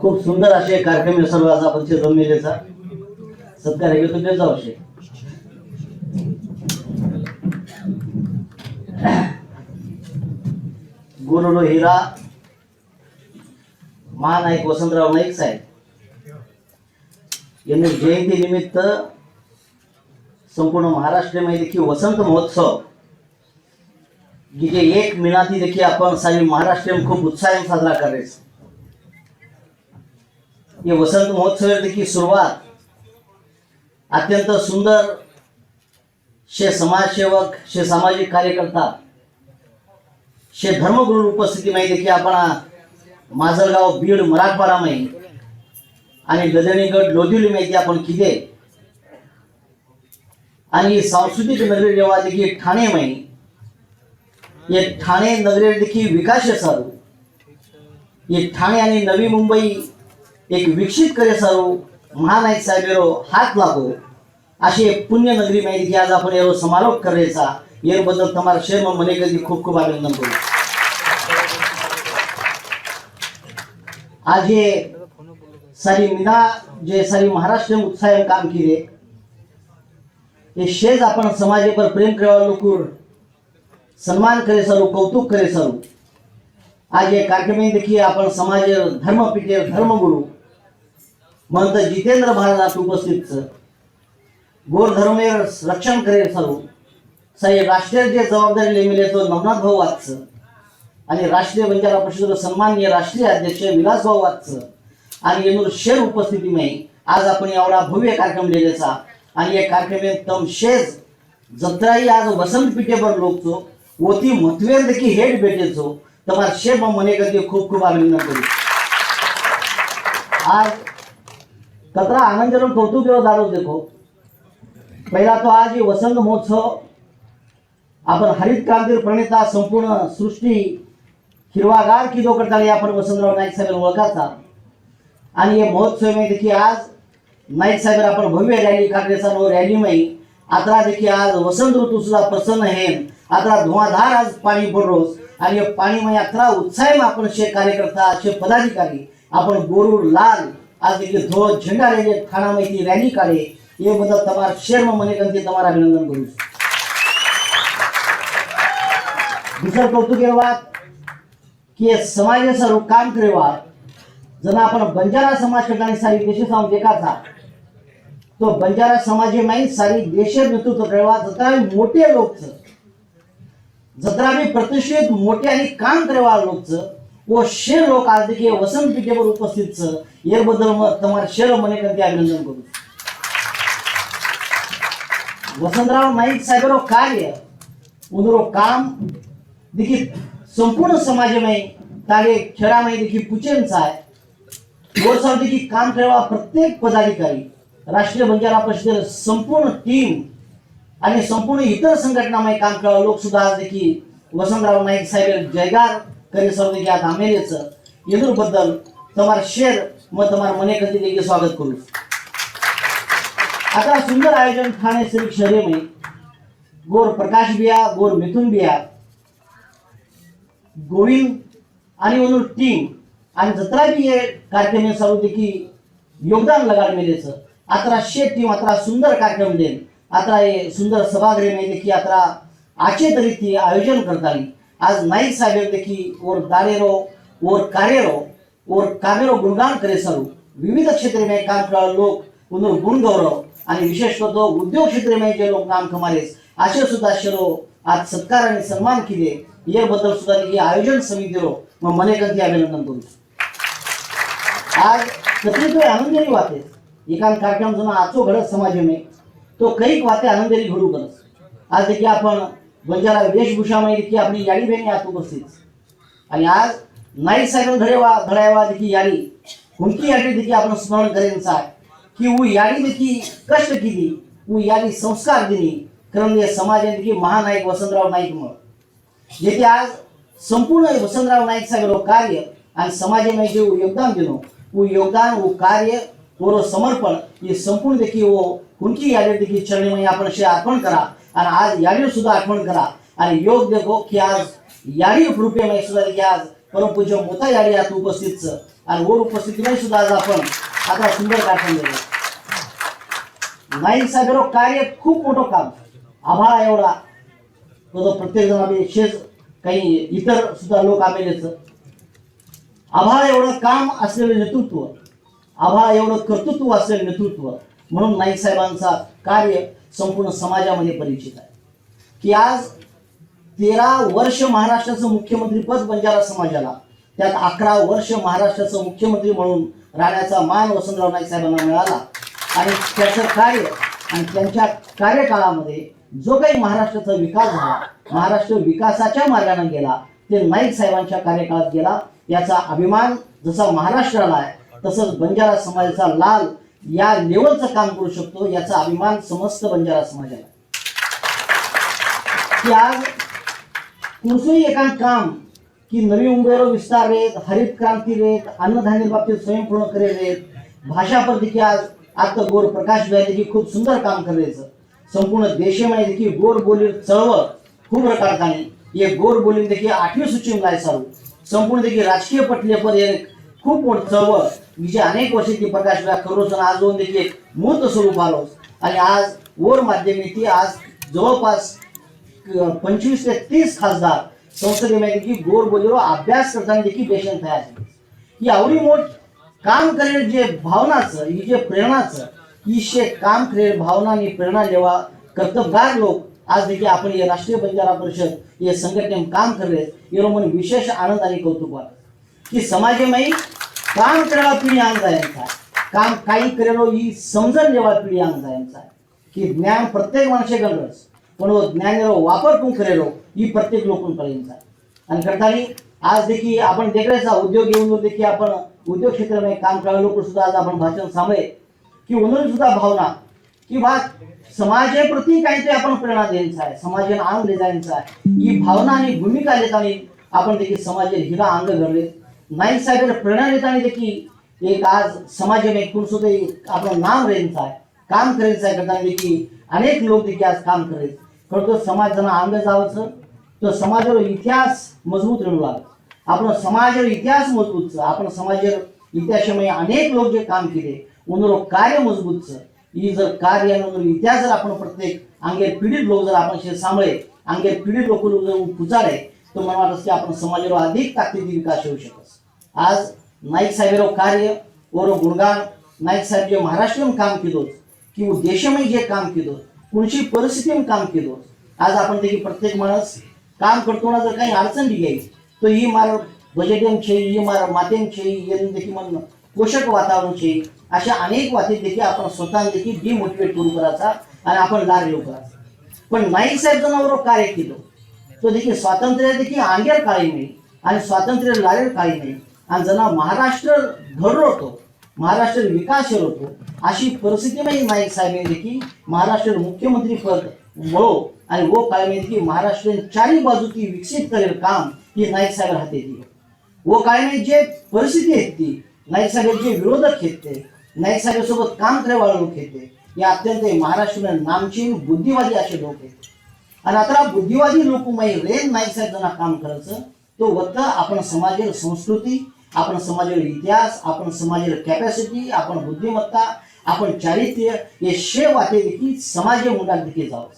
खूप सुंदर असे कार्यक्रम सर्व असा आपण जमलेचा सत्कार घेतो ते जाऊ शे. गुरुडो हिरा महानायक वसंतराव नाईक साहेब. यांनी जयंती निमित्त संपूर्ण महाराष्ट्रामध्ये देखील वसंत महोत्सव. जिथे एक मिनाती देखील आपण सारी महाराष्ट्र खूप उत्साहाने साजरा करायचं. हे वसंत महोत्सव देखील सुरुवात अत्यंत सुंदर शे समाजसेवक शे सामाजिक कार्यकर्ता शे धर्मगुरू उपस्थितीमध्ये देखील आपण माजलगाव बीड मराठवाडामध्ये आणि गजनीगड लोधिवली माहिती आपण किदे आणि सांस्कृतिक नगरी जेव्हा देखील ठाणे माही हे ठाणे नगरी देखील विकास चालू हे ठाणे आणि नवी मुंबई एक विकसित करे सारू महानायक साहेबेरो हात लागो. अशी पुण्य नगरी माहिती की आज आपण यावर समारोप करायचा. याबद्दल तुम्हाला शर्म मने कधी खूप खूप अभिनंदन करू. आज हे सारी मीना जे सारी महाराष्ट्र उत्साह काम केले हे शेज आपण समाजे पर प्रेम करावा सन्मान करे सरू कौतुक करे सरू. आज हे कार्यक्रम देखील आपण समाज धर्मपीठे धर्मगुरु मंत जितेंद्र महाराज उपस्थित गोर धर्म रक्षण करेल सर्व. साहेब राष्ट्रीय जे जबाबदारी नेमिले तो नवनाथ भाऊ वाच आणि राष्ट्रीय बंजारा परिषद सन्माननीय राष्ट्रीय अध्यक्ष विलास भाऊ वाच आणि येणूर शेर उपस्थितीमुळे आज आपण एवढा भव्य कार्यक्रम लिहिलेचा. आणि या कार्यक्रमेत तम शेज जत्राही आज वसंत पिठेवर लोकचो. वती मतवेर देखील हेट भेटेचो. तमार शेब मने खूप खूप अभिनंदन करू. आज कतरा आनंदजनक कौतुक एवढं दाडो देखो? पहिला तो आज ये वसंत महोत्सव आपण हरित क्रांती प्रणेता संपूर्ण सृष्टी हिरवागार किदो करताना आपण वसंतराव नाईक साहेब ओळखाचा आणि हे महोत्सव देखील आज नाईक साहेब आपण भव्य रॅली काढण्याचा नो रॅली आता देखील आज वसंत ऋतू सुद्धा प्रसन्न आहे आता धुवाधार आज पाणी पडरोस आणि हे पाणी अकरा उत्साह आपण शे कार्यकर्ता शे पदाधिकारी आपण गोरुड लाल आज देखील ध्वज झेंडा रॅली ठाणा माहिती रॅली काढे એ બદલ તમારા શેરમાં મને ગણતી તમારા અભિનંદન કરું છું दुसरं कौतुक एवढं વાત की समाजाचं काम करेवा जर आपण बंजारा समाज ठिकाणी सारी देश सांगून एकाचा तो बंजारा समाज माहीत सारी देश नेतृत्व करेवा जत्रा मोठे लोकच जत्रा बी प्रतिष्ठित मोठे आणि काम करेवा लोकच व शेर लोक आज देखील वसंत पिठेवर उपस्थित याबद्दल मग तुम्हाला शेर मने करते अभिनंदन करू. वसंतराव नाईक साहेबरो कार्य उदरो काम देखील संपूर्ण समाजामध्ये तागे खेळामध्ये देखील पुचेंचा आहे. गोरसाव देखील काम ठेवा प्रत्येक पदाधिकारी राष्ट्रीय बंजारा परिषदेल संपूर्ण टीम आणि संपूर्ण इतर संघटनामध्ये काम करावं. लोकसुद्धा आज देखील वसंतराव नाईक साहेब जयगार करे सर्व देखील आज आमेलेचं तुम्हाला शेर मग तुम्हाला मने कधी देखील स्वागत करू. आता सुंदर आयोजन ठाणे श्री शहरे में गोर प्रकाश बिया गोर मिथुन बिया गोविंद आणि म्हणून टीम आणि जत्रा बी हे कार्यक्रम सर्व की योगदान लगाड मेलेचं आता शे टीम आता सुंदर कार्यक्रम देईल. आता हे सुंदर सभागृह में की आता आचे तरी ती आयोजन करताली आज नाईक साहेब देखील ओर दारेरो ओर कार्यरो ओर कामेरो गुणगान करे सरू. विविध क्षेत्र में काम करा लोक पुनः गुण गौरव आणि विशेषतः तो उद्योग क्षेत्र में जे लोक काम कमालेस असे सुद्धा शरो आज सत्कार आणि सन्मान केले याबद्दल सुद्धा ही आयोजन समितीरो मग मने कधी अभिनंदन करू. आज तकलीफ आनंदाने वाते. एकान कार्यक्रम जुना आचो घडत समाज में तो कैक वाते आनंदाने घडू करत. आज देखील आपण बंजारा वेशभूषामध्ये की आपली याडी बहिणी आत उपस्थित आणि आज नाईक साहेब घडेवा घडायवा देखी यारी हुंकी यारी देखी आपण स्मरण करेनचा की ऊ यारी देखी कष्ट केली ऊ यारी संस्कार दिली कारण या समाजाने देखील महानायक वसंतराव नाईक मग जेथे आज संपूर्ण वसंतराव नाईक साहेब कार्य आणि समाजाने जे योगदान दिलो ऊ योगदान वो कार्य वो समर्पण हे संपूर्ण देखील वो हुंकी यारी देखील चरणीमध्ये आपण शे अर्पण करा आणि आज यावी सुद्धा आठवण करा. आणि योग देखो की आज याडी रूपे सुद्धा की आज परमपूज्य मोठा यारी आता उपस्थितच आणि वर उपस्थितीमध्ये सुद्धा आज आपण. आता सुंदर कार्यक्रम दिला नाईक साहेब कार्य खूप मोठं काम. आभाळा एवढा. तो प्रत्येक जण आम्ही शेज काही इतर सुद्धा लोक आमेलेच आभाळ एवढं काम असलेलं नेतृत्व. आभाळ एवढं कर्तृत्व असलेलं नेतृत्व. म्हणून नाईक साहेबांचा कार्य संपूर्ण समाजामध्ये परिचित आहे. की आज तेरा वर्ष महाराष्ट्राचं मुख्यमंत्री पद बंजारा समाजाला त्यात अकरा वर्ष महाराष्ट्राचं मुख्यमंत्री म्हणून राहण्याचा मान वसंतराव नाईक साहेबांना मिळाला. आणि त्याचं कार्य आणि त्यांच्या कार्यकाळामध्ये जो काही महाराष्ट्राचा विकास झाला महाराष्ट्र विकासाच्या मार्गाने गेला ते नाईक साहेबांच्या कार्यकाळात गेला. याचा अभिमान जसा महाराष्ट्राला आहे तसंच बंजारा समाजाचा लाल या लेवलचं काम करू शकतो याचा अभिमान समस्त बंजारा समाजाला. की आज कुणचंही एखादं काम की नवी मुंबईवर विस्तार रेत हरित क्रांती रेत अन्नधान्य बाबतीत स्वयंपूर्ण करेल रेत भाषा पर देखील आज आता गोर प्रकाश भाई देखील खूप सुंदर काम करायचं संपूर्ण देशामध्ये देखील गोर बोली चळवळ खूप रकारखाने ये गोर बोली देखील आठवी सूची लाय चालू संपूर्ण देखील राजकीय पटले पर एक खूप मोठ चळवळ मी जे अनेक वर्षे ती प्रकाश भाई करोच आज दोन देखील एक मूर्त स्वरूप आलो. आणि आज ओर माध्यमेती आज जवळपास पंचवीस ते तीस खासदार संसदेमध्ये देखील गोर बोलीवर अभ्यास करताना देखील बेशन तयार झाले. ही आवडी मोठ काम करेल जे भावनाचं ही जे प्रेरणाचं ही शे काम करेल भावना आणि प्रेरणा लेवा कर्तबगार लोक आज देखील आपण हे राष्ट्रीय बंजारा परिषद हे संघटने काम करेल. याला म्हणून विशेष आनंद आणि कौतुक वाटत. की समाजमयी काम करायला पिढी अंग जायचा काम काही करेलो ही समजण जेव्हा पिढी अंग जायचा आहे की ज्ञान प्रत्येक माणसे गरज. पण हो, ज्ञान वापर कोण करेलो हो, ही प्रत्येक लोकून कळेल आणि करताना आज देखील आपण देखरेचा उद्योग येऊन देखील आपण उद्योग क्षेत्रामध्ये काम करायला लोक सुद्धा आज आपण भाषण सांभाळे की उन्हाळी सुद्धा भावना. की बा समाजाप्रती काहीतरी आपण प्रेरणा द्यायचा आहे. समाजाने अंग द्यायचा आहे. ही भावना आणि भूमिका देताना आपण देखील समाजात हिरा अंग घडले नाईक साहेब प्रेरणा देताना देखील एक आज समाज में सुद्धा एक आपलं नाम रेंचा आहे काम करायचं आहे करताना देखील. अनेक लोक देखील आज काम करेल. खडतो समाज जण अंग जावंच तर समाजावर इतिहास मजबूत राहू लागला आपण समाजावर इतिहास मजबूतच आपण समाजावर इतिहासामध्ये अनेक लोक जे काम केले उन्हरो कार्य मजबूतच ही जर कार्य इतिहास जर आपण प्रत्येक अंगेर पीडित लोक जर आपण सांभळे सांभाळे पीडित लोक जर पुचारे तर मला वाटतं की आपण समाजावर अधिक ताकदीची विकास होऊ शकत आज नाईक साहेबराव कार्य ओरो गुणगान नाईक साहेब जे महाराष्ट्रीयन काम केलं किंवा देशमय जे काम केलं कोणशी परिस्थितीमध्ये काम केलं आज आपण देखील प्रत्येक माणूस काम करतो ना जर काही अडचण घ्यायची तर ही मार बजेटिंग छे ही मार मातेम छे येऊन देखील मन पोषक वातावरण छे अशा अनेक वाते देखील आपण स्वतः देखील डिमोटिवेट करू करायचा आणि आपण लार येऊ करायचा. पण नाईक साहेब कार्य केलं तो देखील स्वातंत्र्य देखील अंगेर काळी नाही आणि स्वातंत्र्य लारेल काळी नाही आणि जना महाराष्ट्र घडवतो महाराष्ट्र विकास होतो अशी परिस्थितीमध्ये नाईक साहेब की महाराष्ट्र मुख्यमंत्री पद वळो आणि वो काळामध्ये की महाराष्ट्र चारी बाजूची विकसित करेल काम ही नाईक साहेब हाती व व नाही जे परिस्थिती आहेत ती नाईक साहेब जे विरोधक आहेत ते नाईक साहेबांसोबत काम करायला लोक आहेत हे अत्यंत महाराष्ट्र नामचीन बुद्धिवादी असे लोक आहेत आणि आता बुद्धिवादी लोक रेन नाईक साहेब ज्यांना काम करायचं तो वक्त आपण समाजाला संस्कृती आपण समाजाला इतिहास आपण समाजाला कॅपॅसिटी आपण बुद्धिमत्ता आपण चारित्र्य हे शे वाटे देखील समाज मुलात देखील जावं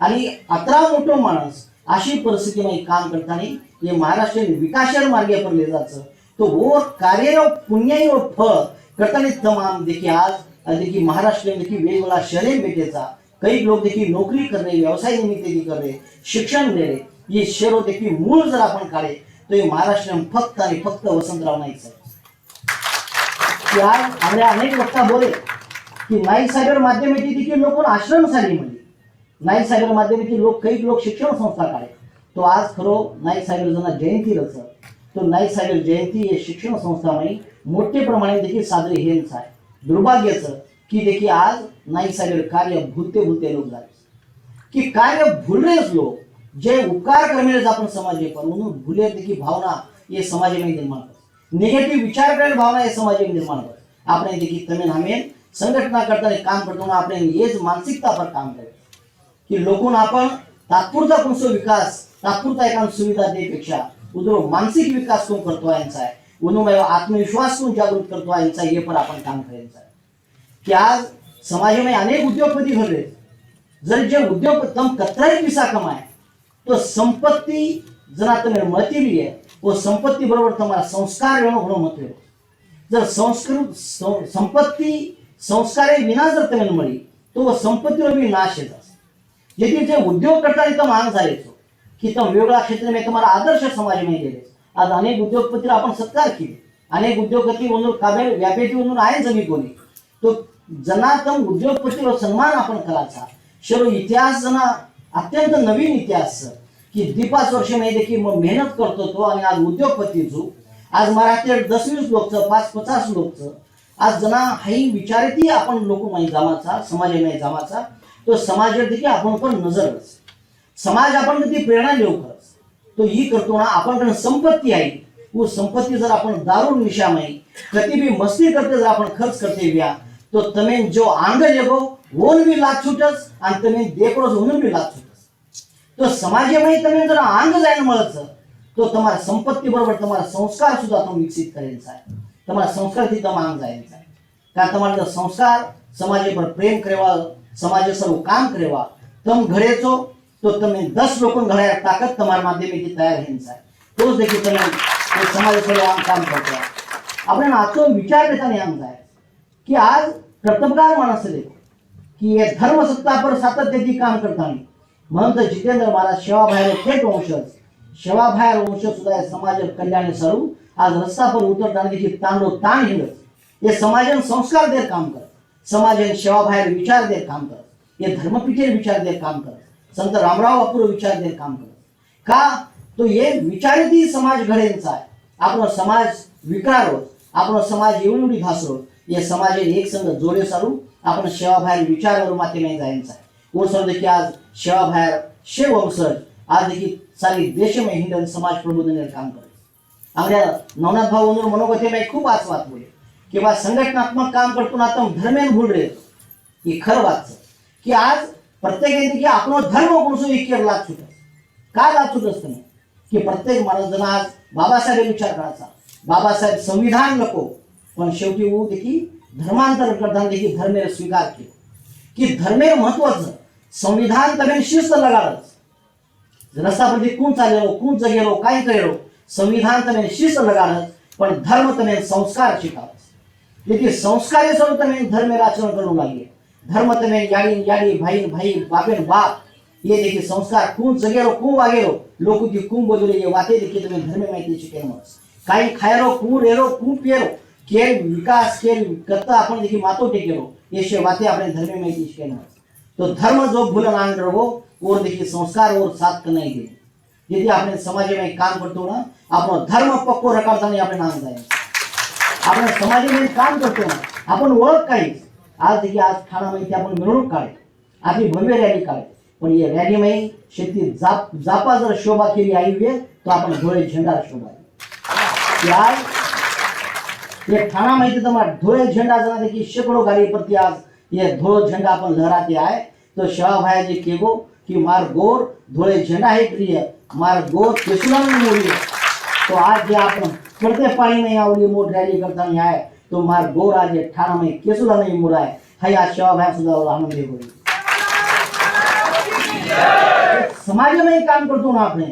आणि अकरा मोठं माणूस अशी परिस्थितीमध्ये काम करताना हे महाराष्ट्र विकासाच्या मार्गे पडले जायचं. तो वो कार्य पुण्याई व फळ करताना तमाम देखील आज देखील महाराष्ट्र देखील वेगवेगळा शहरे भेटायचा काही लोक देखील नोकरी करणे व्यवसाय निमित्त करणे शिक्षण देणे हे शहरो देखील मूळ जर आपण काढे तर हे महाराष्ट्र फक्त आणि फक्त वसंतराव नाईक साहेब. आज अनेक वक्ता बोले की नाईक साहेब माध्यमेची देखील लोक आश्रम साली म्हणजे नाईक साहेब माध्यमेची लोक काही लोक शिक्षण संस्था काढे. तो आज खरो नाईक साहेब जना जयंती रच तो नाईक साहेब जयंती हे शिक्षण संस्थामध्ये मोठे प्रमाणे देखील साजरी हेच आहे. दुर्भाग्याचं की देखील आज नाईक साहेब कार्य भूलते भूलते लोक झाले. की कार्य भूलरेच लोक जे उपकार करणारेच आपण समाज पण म्हणून भूले देखील भावना हे समाजामध्ये निर्माण कर निगेटिव्ह विचार करणारी भावना हे समाजामध्ये निर्माण करतात. आपण देखील तमिळ हमेन संघटना करता काम करतो आपण हेच मानसिकता पर काम करायचं की लोकून आपण तात्पुरता कोणतो विकास तात्पुरता एका सुविधा देपेक्षा उद्रो मानसिक विकास कोण करतो यांचा आहे. उन्होंने आत्मविश्वास कोण जागृत करतो यांचा हे पण आपण काम करायचं आहे. की आज समाजामध्ये अनेक उद्योगपती घडले जर जे उद्योग तम कतराही पैसा कमाय तो संपत्ति जना तुम्हें मती भी है वो संपत्ति बरोबर तुम्हारा संस्कार येणं मत महत्त्व जर संस्कृत संपत्ती संस्कार विना जर तुम्ही मिली तो वो संपत्तीवर भी नाश येत जे उद्योग करता तो मान झालेचो की तुम वेगळ्या क्षेत्र तुम्हाला आदर्श समाज में गेले आज अनेक उद्योगपतीला आपण सत्कार केले. अनेक उद्योगपती म्हणून काबे व्यापारी म्हणून आहे जमी कोणी. तो जनातम उद्योगपतीवर सन्मान आपण करायचा सर्व इतिहास जना अत्यंत नवीन इतिहास की दीपाच वर्ष नाही देखील मग मेहनत करतो तो आणि आज उद्योगपतीचो आज मराठी दस वीस लोकचं पाच पचास लोकचं आज जना हाही विचारितही आपण लोक नाही जमाचा समाज नाही जमाचा. तो समाजावर देखील आपण पण नजर समाज आपण किती प्रेरणा देऊ खरंच तो ही करतो ना आपण कारण संपत्ती आहे. वो संपत्ती जर आपण दारुण निशा में कति भी मस्ती करते जर आपण खर्च करते व्या तो तमें जो आंग येगो ओन भी लाग छूटस आणि तमें देकडोस होऊन भी लाग छूटस. તો સમાજેમાં તમે જરા આંગ જાય મળે છે તો તમારા સંપત્તિ બરોબર તમારા સંસ્કાર સુધા તમે વિકસિત કરેલ સાહેબ તમારા સંસ્કારથી તમે આંગ જાય સાહેબ કારણ તમારા સંસ્કાર સમાજે પર પ્રેમ કરવા સમાજે સર્વ કામ કરવા તમે ઘરે છો તો તમે દસ લોકોને ઘડાયા તાકાત તમારા માધ્યમેથી તૈયાર થઈને સાહેબ તો જ દેખી તમે સમાજે સર્વ આમ કામ કરતા આપણે આખો વિચાર કરતા આમ જાય की आज कर्तबगार माणसं की धर्मसत्ता पर सातत्याची काम करताना महंत जितेंद्र महाराज शेवाबाहेर थेट वंशज शेवाबाहेर वंशज सुद्धा या समाज कल्याण सारू आज रस्ता पर उतरताना देखील तांडो ताण हिंडत हे समाजन संस्कार देत काम करत समाजन शेवाबाहेर विचार देत काम करत हे धर्मपीठे विचार देत काम करत संत रामराव अपूर्व विचार देत काम करत. का? तो हे विचारिती समाज घडेंचा आहे. आपला समाज विकारो आपला समाज एवढी घासरो या समाजे एक संघ जोडे सारू आपण शेवाबाहेर करू माते नाही जायचा कोसर देखिए आज शेवा भायर शेव वंशज आज देखिए सारी देश में हिंदन समाज प्रबोधन काम करे हमारे नवनाथ भाऊ उन्होंने मनोगते में खूब आज बात बोले। कि बात काम करतो ना तुम धर्म भूल रे? हो ये खर बात है आज प्रत्येक की अपना धर्म कोसो विकेर लाभ सुटत का लाभ सुटत नाही की प्रत्येक महाराजांना आज बाबासाहेब विचार करायचा बाबासाहेब संविधान नको पण शेवटी देखील धर्मांतर करताना देखील धर्मेर स्वीकार केला की धर्मेर महत्वाचं संविधान तरी शिस्त लगा रस्ता पर कुंच आलेलो हो, कुंच जगेलो हो, काय करेलो हो, संविधान तने शिस्त लगा पण धर्म तने संस्कार शिकावच लेकिन संस्कार सर्व तने धर्म राचरण करू लागले धर्म तने याडी याडी भाई भाई बापेन बाप। ये देखिए संस्कार कुण जगेलो कुण वागेलो लोक की कुण ये वाते देखिए तुम्ही धर्म माहिती शिकेल काही खायरो कुण येरो कुण पेरो केल विकास केल करता आपण देखील मातो टेकेरो येशे वाते आपण धर्म माहिती शिकेल म्हणून तो धर्म जो भूल रहो और देखिए संस्कार और साथ नहीं गए यदि आपने समाज में काम करते हो ना अपना धर्म पक्को रखा नहीं आपने नाम जाए आपण समाज में काम करतो हो ना आपण ओळख ही आज देखिए आज खाणामध्ये आपण मिरवणूक काढे आपली भव्य रॅली काढे पण या रॅलीमध्ये शेती जाप जापा जर शोभा केली है तो आपण धोए झेंडा शोभा आज हे ठाणा माहिती तर धुळे झेंडा जरा देखील शेकडो गाडी प्रति आज ये धोळो झेंडा आपण लहराते आहे तो शहभायाजी केगो की मार गोर धुळे झेंडा हे प्रिय मार गोर कृष्णाने मोरी तो आज जे आपण पडते पाणी नाही आवली मोठ रॅली करताना आहे तो मार गोर आज ठाणा नाही केसुला नाही मुरा आहे हा या शहभाया सुद्धा आनंदी होईल समाज में काम करतो ना आपने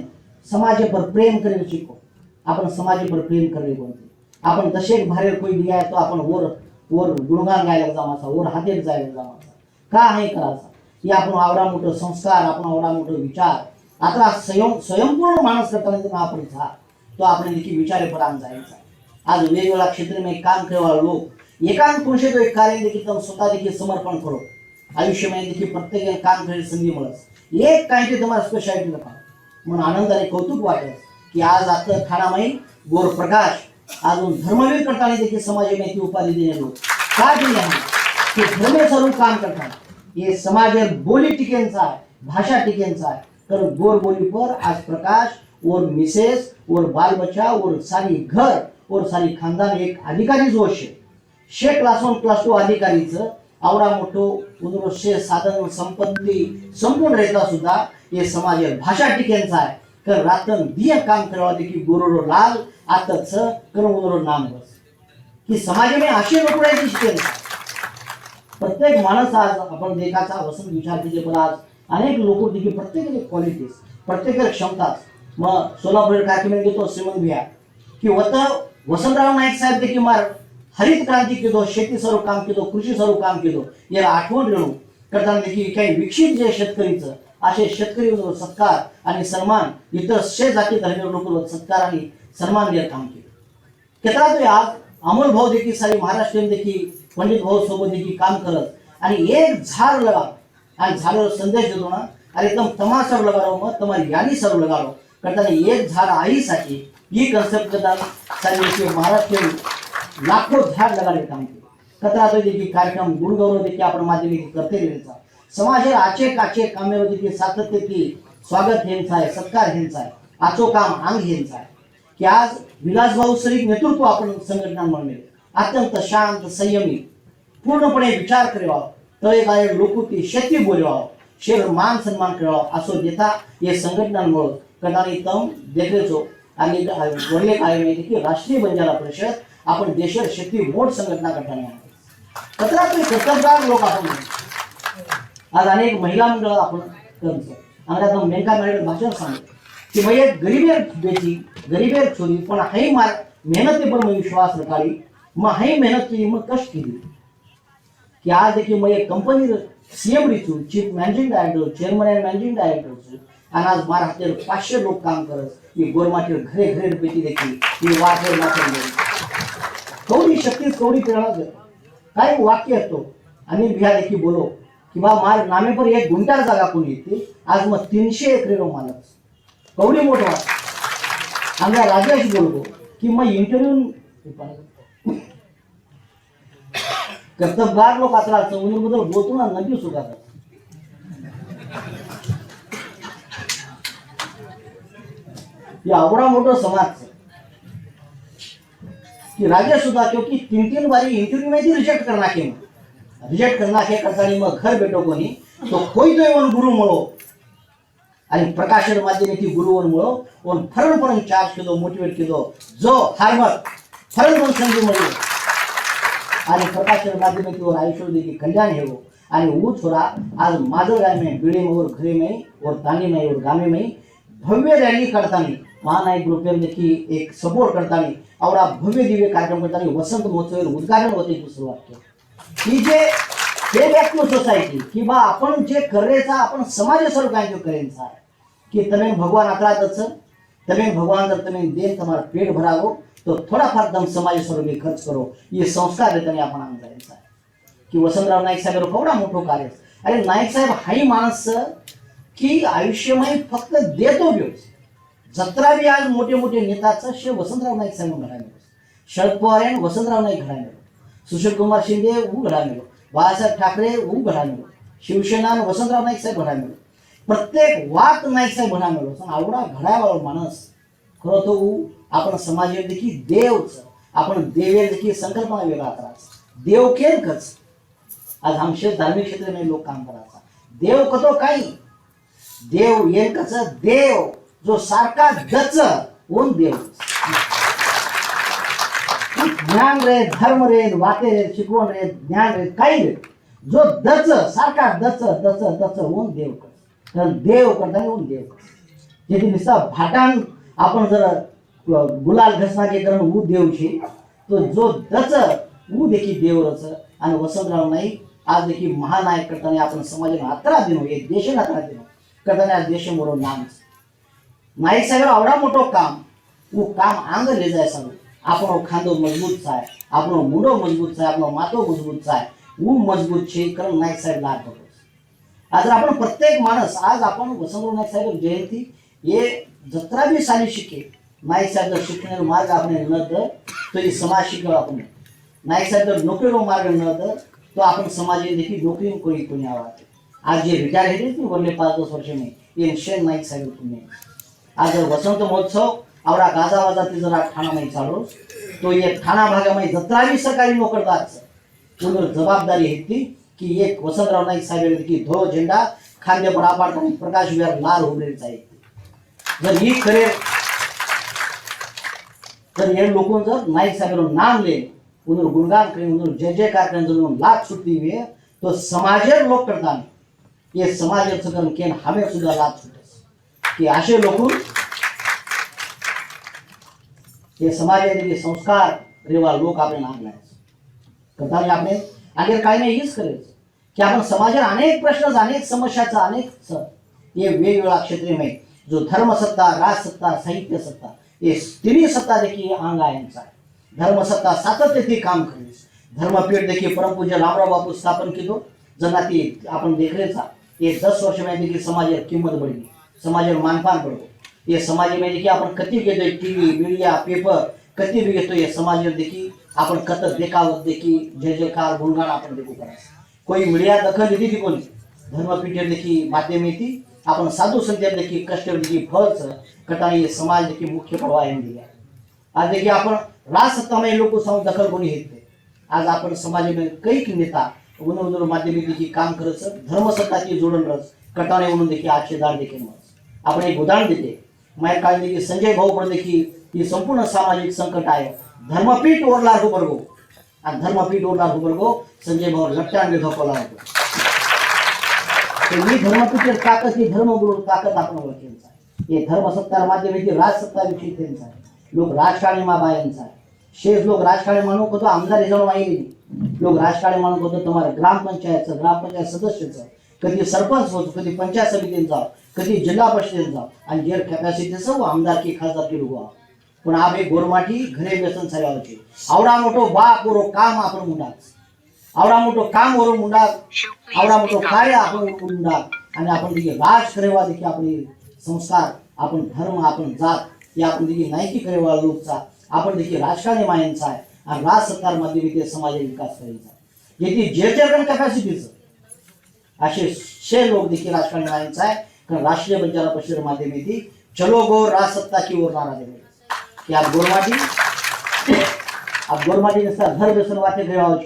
समाज पर प्रेम करने सीखो। आपण समाज पर प्रेम करने बोलते। आपण दशक भारे कोई भी आए तो आपण और वर गुणगान गायला जमाचा वर हातेर जायला जमाचा का आहे करायचा? हे आपण आवडा मोठं संस्कार आपण आवडा मोठं विचार. आता स्वयं स्वयंपूर्ण माणूस करताना आपण झा तो आपण देखील विचारे परान जायचा. आज वेगवेगळ्या क्षेत्रामध्ये काम करणारे लोक एकांत पुरुष तो एक कार्य देखील स्वतः देखील समर्पण करो आयुष्यमध्ये देखील प्रत्येकाने काम करायची संधी मिळत एक काय ते तुम्हाला स्पेशालिटी नका म्हणून आनंदाने कौतुक वाटत की आज आता ठाणामाई गोर प्रकाश अजून धर्मवीर करताना देखील समाजामध्ये ती उपाधी देणे काय दिली आहे? की धर्मे काम करतात. हे समाज बोली टिकेंचा आहे भाषा टिकेंचा आहे. तर गोर बोली पर आज प्रकाश और मिसेस और बाल बच्चा और सारी घर और सारी खानदान एक अधिकारी जो शे शे क्लास वन क्लास टू अधिकारीचं आवडा मोठो उदरोशे साधन संपत्ती संपूर्ण रेता सुद्धा हे समाज भाषा टिकेंचा आहे. कर रातन दिय काम करावा देखी गुरुरो लाल आता च कर उनरो नाम बस. की समाजाने अशी नोकऱ्याची शिकेल प्रत्येक माणूस आज आपण देखाचा वसंत विचार केले पण आज अनेक लोक देखील प्रत्येकाची क्वालिटीज प्रत्येकाची क्षमता. मग सोलापूर कार्यक्रम घेतो श्रीमंत भिया की वत वसंतराव नाईक साहेब देखील मार हरित क्रांती केलो शेती सर्व काम केलो कृषी सर्व काम केलो याला आठवण घेऊन करताना देखील काही विकसित जे शेतकरीचं असे शेतकरी सत्कार आणि सन्मान इतर शे जाती धर्मीय लोक सत्कार आणि सन्मान द्यायला काम केलं. क्षेत्रात आज अमोल भाऊ देखील सारी महाराष्ट्रीयन देखील पंडित भाऊ सोबत देखील काम करत आणि एक झाड लगाव आणि झाडावर संदेश देतो ना अरे एकदम सर्व लगारो मग तुम्हाला यानी सर्व लगारो करताना एक झाड आईसाठी ही कन्सेप्ट करतात सारी महाराष्ट्रीयन लाखो झाड लगाडे काम केले. तो देखील कार्यक्रम गुणगौरव देखील आपण माध्यमिक करते गेलेचा समाजाला आचे काचे कामेमध्ये की सातत्य की स्वागत हेंचा आहे सत्कार ह्यांचा आहे आचो काम अंग ह्यांचा आहे. की आज विलासभाऊ सरीफ नेतृत्व आपण संघटना म्हणले. अत्यंत शांत संयमी. पूर्णपणे विचार करावा तळेगाळे लोकुती शेती बोलवावं. शेर मान सन्मान करावा असो देता हे संघटनांमुळे करणारी तम देखरेचो आणि वडले काय माहिती की राष्ट्रीय बंजारा परिषद आपण देशात शेती मोठ संघटना करताना कचरा कर्तबगार लोक आपण आज अनेक महिला मंडळ आपण करतो आणि आता मेनका मॅडम भाषण सांगतो. की भाई एक गरीबेर बेटी गरीबेर छोरी पण हाही मार मेहनत पण मग विश्वास रखाडी मग हाही मेहनत केली मग कष्ट केली. की आज देखील मग एक company CM Richu chief managing director chairman and managing director आणि आज मार हातेर पाचशे लोक काम करत की गोरमाटीवर घरे घरे पेटी देखील ही वाटेर नाचून कौडी शक्ती कवडी प्रेरणा काय वाक्य असतो? आणि बिहा देखील बोलो. किंवा मार नामे पर एक गुंटार जागा कोणी येते आज मग तीनशे एकरेरो मालक कवडी मोठं वाट राजाशी बोलतो की मग इंटरव्ह्यू कर्तबगार लोक आता बद्दल बोलतो ना नदी सुद्धा एवढा आवडा समाज की राजा सुद्धा क्योंकि तीन तीन बारी इंटरव्ह्यू में रिजेक्ट करणार के रिजेक्ट करना के करतानी मग घर बेटो कोणी. तो कोई तो एवन गुरु मळो आणि प्रकाशन माध्यमाची गुरुवर मुळो ओन फरण फरण चार्ज केलो मोटिवेट केलो. जो फार्मर फरण पण संधी मिळलो आणि प्रकाशन माध्यमातीवर आयुष्य देखील कल्याण हेवो हो. आणि ऊ छोरा आज माझं गाय में बिडे में और घरे में और तानी में और गामे में भव्य रॅली करतानी महानायक ग्रुपेर देखी एक सपोर्ट करतानी आवडा भव्य दिव्य कार्यक्रम करतानी वसंत महोत्सव उद्घाटन होते सुरुवात केली ही जे फेक्टिव सोसायटी बा आपण जे करेचा आपण समाज स्वरूप आहे. जो करेचा की तमे भगवान आकळा तस तमे भगवान जर तुम्ही दे तुम्हाला पेट भरावो तर थोडाफार दम समाज स्वरूपी खर्च करो. ही संस्कार आहे आपण करायचा आहे. की वसंतराव नाईक साहेब केवढा मोठं कार्य अरे नाईक साहेब हाही माणस की आयुष्यमय फक्त देतो व्यवस्थित. जत्रा बी आज मोठे मोठे नेताचं शे वसंतराव नाईक साहेब घडायला शरद पवार यांनी वसंतराव नाईक घडायला सुशील कुमार शिंदे हूं घडा मिळो बाळासाहेब ठाकरे हूं घडा मिळो शिवसेना वसंतराव नाईक साहेब घडायला प्रत्येक वाक नाईक साहेब घडा मिळो पण आवडा घडावा माणूस. खरं तो ऊ आपण समाज देखील देवच. आपण देवे देखील संकल्पना वेगळा करायचा. देव केन कच? आज आमचे धार्मिक क्षेत्रामध्ये लोक काम करायचा. देव कतो काही? देव येन कच? देव. जो सारखा गच ओन देव ज्ञान रे धर्म रे वाते रे शिकवण रे ज्ञान रे काही रे जो दच सारखा दच दच दच होऊन देव कर तर देव करता ओन देव जेथे नुसता भाटान आपण जर गुलाल घसना करण ऊ देव तो जो दच ऊ देखील देव रच आणि वसंतराव नाईक आज देखील महानायक करताना आपण समाजाला अकरा देऊ एक देश अकरा देऊ करताना आज देश मोरो नाम नाईक साहेब आवडा मोठो काम. ऊ काम आंग ले जाय सांगू આપણો ખાંદો મજબૂત થાય આપણો મૂડો મજબૂત થાય આપણો માથો મજબૂત થાય. હું મજબૂત છે કરણ નાયક સાહેબ લાભ થતો आज आपण प्रत्येक माणूस आज आपण वसंतराव नाईक साहेब जयंती हे जत्रा बी साली शिके नाईक साहेब जर शिकण्याचा मार्ग आपण न तर तो ही समाज शिकव आपण नाईक साहेब जर नोकरीनो मार्ग न तर तो आपण समाज देखील नोकरी कोणी कोणी हवा आज जे विचार हे वरले पाच दस वर्ष नाही हे शेण नाईक साहेब तुम्ही आज जर वसंत महोत्सव आवडा गाजावाजा ते जरा ठाणामध्ये चालू. तो एक ठाणा भागामध्ये जत्रा बी सरकारी नोकरदारच पूर्ण जबाबदारी आहे ती की एक वसंतराव नाईक साहेब की धो झेंडा खांदे पर पाडताना प्रकाश विहार लाल उभेच आहे. जर ही खरे तर हे लोक जर नाईक साहेब नाम ले उन्होंने गुणगान करें उन्होंने जय जयकार करें उन्होंने लाभ छुट्टी हुई है तो समाजेर लोक करता ये समाजेचं करून केन हमें सुद्धा लाभ छुटे की असे लोक हे समाजाचे संस्कार रेवा लोक આપણે नागलायचं करताना આપણે આગળ काही नाही हीच करायचं की आपण समाजात अनेक प्रश्न अनेक समस्याचा अनेक स- हे वेगवेगळ्या क्षेत्रीमध्ये जो धर्मसत्ता राजसत्ता साहित्य सत्ता हे तिन्ही सत्ता देखील अंग आहे यांचा धर्मसत्ता सातत्य काम करेल धर्मपीठ देखील परमपूज्य रामराव बापू स्थापन केलो जना ती आपण देखरेचा हे दस वर्षामध्ये देखील समाजात किंमत बढली समाजावर मानपान पडतो हे समाजामध्ये देखील आपण कधी घेतोय टी व्ही मीडिया पेपर कधी बी घेतोय या समाज देखील आपण कत देखावत देखील जय जयकार गुणगान आपण देखू करायचं कोई मीडिया दखल घेते ती कोणी? धर्मपीठे देखील माध्यम येते. आपण साधू संत देखील कष्ट देखील फळच कटाई समाज देखील मुख्य प्रवाह दिल्या आज देखील आपण राजसत्तामय लोक समोर दखल कोणी घेत आज आपण समाजामध्ये कैक नेता उन्हा माध्यमिक देखील काम करत धर्मसत्ताची जोडण रस कटाणे म्हणून देखील आक्षेदार देखील आपण एक उदाहरण देते. माय काळजी की संजय भाऊ पण देखील ही संपूर्ण सामाजिक संकट आहे. धर्मपीठ ओरला हुबर्गो आणि धर्मपीठ ओरला हुबर्गो संजय भाऊ लट्ट्याने झोपवला होतो. तर ही धर्मपीठ ताकद ही धर्मगुरु ताकद आपण ओळखायचा आहे हे धर्मसत्तार माध्यमाची राजसत्ता विषयी त्यांचा आहे लोक राजकारणी मा बायांचा आहे शेष लोक राजकारणी म्हणून होतो आमदार जाऊन वाहिली लोक राजकारणी म्हणून होतो तुम्हाला ग्रामपंचायतचं ग्रामपंचायत सदस्याचं कधी सरपंच होतो कधी पंचायत समितीत कधी जिल्हा परिषदेचा जाव आणि जे कॅपॅसिटीचं आमदारकी खासदारकी लोक पण आम्ही गोरमाटी घरे व्यसन सगळ्यावरचे आवडा मोठो बाप वरो काम आपण मुंडा आवडा मोठो काम ओरो मुंडा आवडा मोठो कार्य आपण मुंडा आणि आपण देखील राज करेवा देखील आपली संस्कार आपण धर्म आपण जात या आपण देखील नायकी करेवा लोकचा. आपण देखील राजकारणी मायांचा आहे. आणि राज सरकार माध्यमिक समाज विकास करायचा. याची जे जे कॅपॅसिटीचं असे शे लोक देखील राजकारणी मायांचा आहे. राष्ट्रीय बंजारा परिषद माध्यम येते चलो गो राज सत्ता की ओर नारा देणे. की आज गोरमाटी आज गोरमाटी नसता घर बसून वाचे घेराव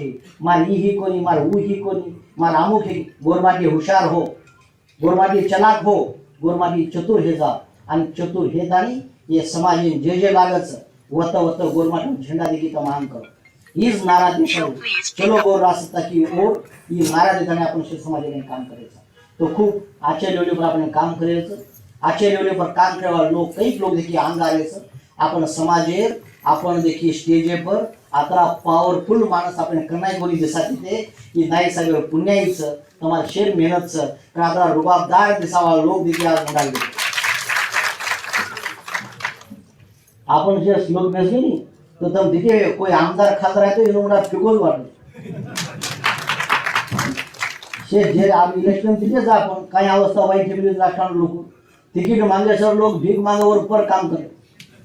मार ई ही कोणी मार ऊ ही कोणी मार अमुक ही. गोरमाटी हुशार हो. गोरमाटी चलाक हो. गोरमाटी चतुर हे जा. आणि चतुर हे जाणी हे समाज जे जे लागच वत वत गोरमाटी झेंडा देखी का महान कर. हीच नारा देशावर. चलो गोर राज सत्ता की ओर ही नारा देताना आपण समाजाने काम करायचं. तो खूप आजच्या लेवलीवर आपण काम करायचं आजच्या लेवलीवर काम करावं लोक काही लोक देखील अंग आलेचं आपण समाजेर आपण देखील स्टेजेवर आता पॉवरफुल माणूस आपण कनाई बोली दिसा तिथे की नाही सगळं पुण्याईचं तुम्हाला शेर मेहनतचं कारण आता रुबाबदार दिसावा लोक देखील आज म्हणाले आपण जे श्लोक बेसले नी तो तम तिथे कोई आमदार खासदार आहे तो एनो मोठा फिगोल वाटतो शे जे आप इलेक्शन तिथे जे इलेक्शन तिथेच आपण काही अवस्था वाईट ठेवली राष्ट्रात लोक. तिकीट मागल्यासर लोक भीक मागावर पर काम करे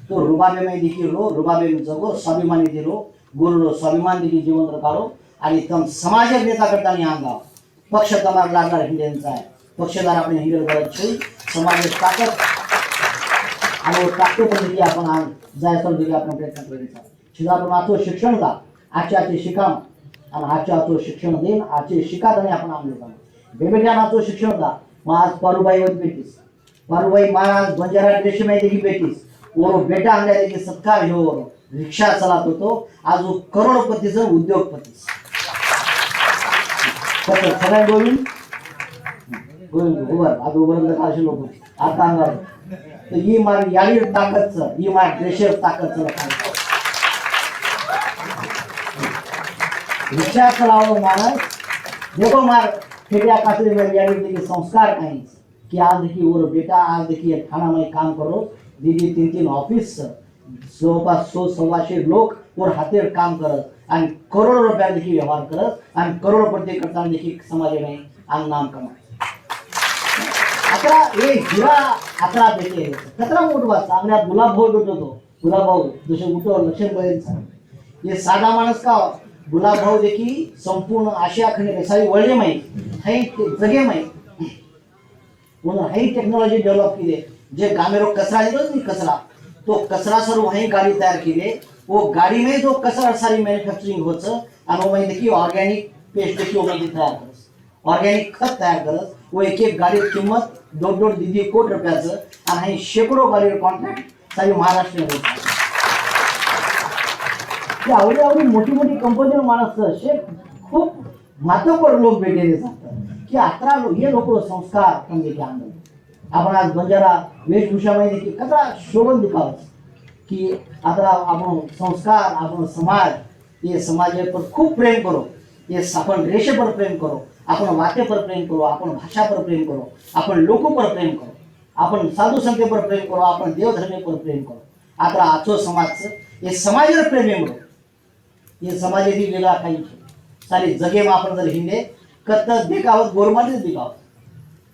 तो रुबाबे में देखी रो हो, रुबाबे में जगो हो, स्वाभिमानी दे रो गोल रो स्वाभिमान देखी जीवन काढो. आणि तम समाज नेता करता नाही अंगाव पक्ष कमार लागणार हिंडेंचा आहे. पक्षदार आपण हिंडेल करत छे समाज ताकद आणि ताकद पण आपण जायचं देखील आपण प्रयत्न करीत आहोत. शिधा शिक्षण का आजच्या आजचे शिकाम. आणि आजच्या आजचं शिक्षण देईन आजचे शिकात आणि आपण आणले जाणं बेबेजानाचं शिक्षण का मग आज पारुबाई पारुबाईवर भेटीस पारुबाई महाराज बंजारा रेशीम देखील भेटीस ओरो बेटा आणल्या देखील सत्कार घेऊन रिक्षा चालत होतो. आज करोडपतीच उद्योगपतीस. सगळ्या गोविंद गोविंद उभर आज उभं असे लोक. आता अंगावर. तर ही मार याडी ताकदचं ही मार ड्रेशर ताकदचं काय रिक्षा चलावं माणस देखो मार फेट्या कातरी में याडी संस्कार कहीं की आज देखिए और बेटा आज देखिए थाना में काम करो. दीदी तीन तीन ऑफिस जवळपास सो सव्वाशे लोक वर हातेर काम करत आणि करोडो रुपया देखील व्यवहार करत आणि करोडपती करताना देखील समाजाने आणि नाम कमाय अकरा हे हिरा अकरा देखील कचरा उठवा चांगल्या गुलाब भेटतो तो. गुलाब भाऊ जसे उठव लक्षण बघायचा हे साधा माणूस का हो? गुलाबभाऊ देखील संपूर्ण आशिया खंड सारी वळले माहीत हाई जगे माहीत म्हणून हाई टेक्नॉलॉजी डेव्हलप केली. जे गामेरो कचरा येतो नाही कचरा तो कचरा सर्व हाई गाडी तयार केली. वो गाडी में जो कचरा सारी मॅन्युफॅक्चरिंग होत आणि वो देखील ऑर्गॅनिक पेस्ट देखील तयार करत. ऑर्गॅनिक खत तयार करत. व एक एक गाडी किंमत दोन दोन दीदी कोट रुपयाचं आणि हे शेकडो गाडीवर कॉन्ट्रॅक्ट सारी महाराष्ट्र की आवडी आवडी मोठी मोठी कंपनी माणसं असे खूप मातबर लोक भेटलेले सांगतात की अकरा लोक हे लोक संस्कार म्हणजे की आनंद आपण आज बंजारा वेशभूषामध्ये की कसा शोभन दिखावं. की आता आपण संस्कार आपण समाज ये समाज पर खूप प्रेम करो. ये आपण रेषे पर प्रेम करो. आपण वाते पर प्रेम करो. आपण भाषा पर प्रेम करो. आपण लोक पर प्रेम करो. आपण साधू संते पर प्रेम करो. आपण देवधर्मे पर प्रेम करो. आता आचो समाजचं हे समाजावर प्रेम आहे ये हे लिहिला वेगळा काही सारी जगेमा आपण जर हिंडे कत देखावत गोरमाटीच देखावत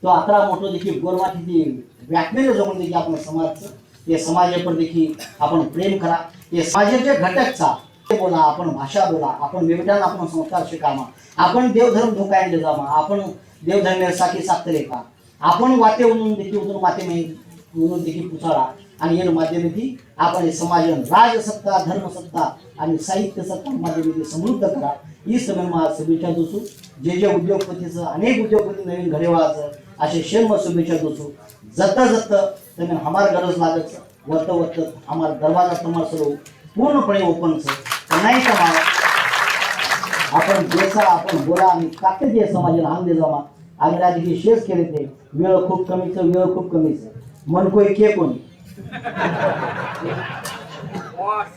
तो अकरा मोठो देखील गोरमाटीची व्याख्याने जमून देखील आपण समाजचं हे समाजावर देखील आपण प्रेम करा. हे समाजाचे घटकचा बोला आपण भाषा बोला आपण विविधान आपण संस्कार शिकामा आपण देवधर्म धोकायला जामा. आपण देवधर्म साखी साखरे का? आपण वाते म्हणून देखील उतरून माते म्हणून देखील पुसाळा. आणि या माध्यमातून आपण समाज राजसत्ता धर्मसत्ता आणि साहित्य सत्ता समृद्ध करा. ही समय मला शुभेच्छा दोसू जे जे उद्योगपतीचं अनेक उद्योगपती नवीन घरे व्हायचं असे शर्म शुभेच्छा दोसू जत जत तुम्ही हमार गरज लागत वत वत हमार दरवाजा तुम्हाला सर्व पूर्णपणे ओपन नाही तर आपण देसा आपण बोला आणि ताकद जे समाजाला लहान दे जमा. आम्ही राजकीय शेष केले ते. वेळ खूप कमीच वेळ खूप कमीच. मन कोई के कोणी?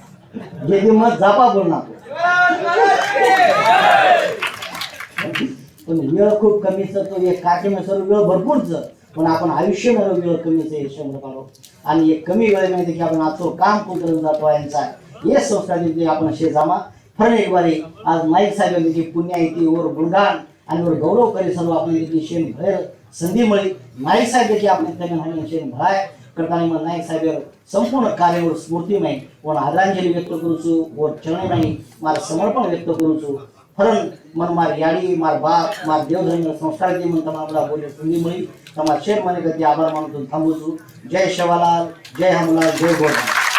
जे मग मत जापा बोलणार पण वेळ खूप कमीच तो एक कार्यक्रम वेळ भरपूरच पण आपण आयुष्य म्हणून वेळ कमीच आहे शंभर काढू आणि एक कमी वेळ माहिती की आपण आजचं काम कुठं जातो यांचा हे संस्कार जे आपण शेजामा फरणेवारी आज नाईक साहेब यांची पुण्या येते वर गुणगान आणि वर गौरव करी सर्व आपण देखील शेण भर संधी मिळी. नाईक साहेब देखील आपण त्यांना शेण भराय ಕಡಕಾಣಿಮಲ್ ನಾಯಕ್ ಸಾಹೇಬರು ಸಂಪೂರ್ಣ ಕಾರ್ಯಗಳು ಸ್ಫೂರ್ತಿಮಯ ಒಂದು ಆದರಾಂಜಲಿ ವ್ಯಕ್ತಕರುಚು ಒಂದು ಚರಣಮಯ ಮಾರ ಸಮರ್ಪಣ ವ್ಯಕ್ತಕರುಚು ફરન મન માર યાડી માર બાપ માર દેવધર્મ સંસ્કાર જે મને તમારા બધા બોલે સંધિ મળી તમારા શેર મને કદી આભાર માનું છું થાંભું છું જય શવાલાલ જય હમલાલ જય ગોરધન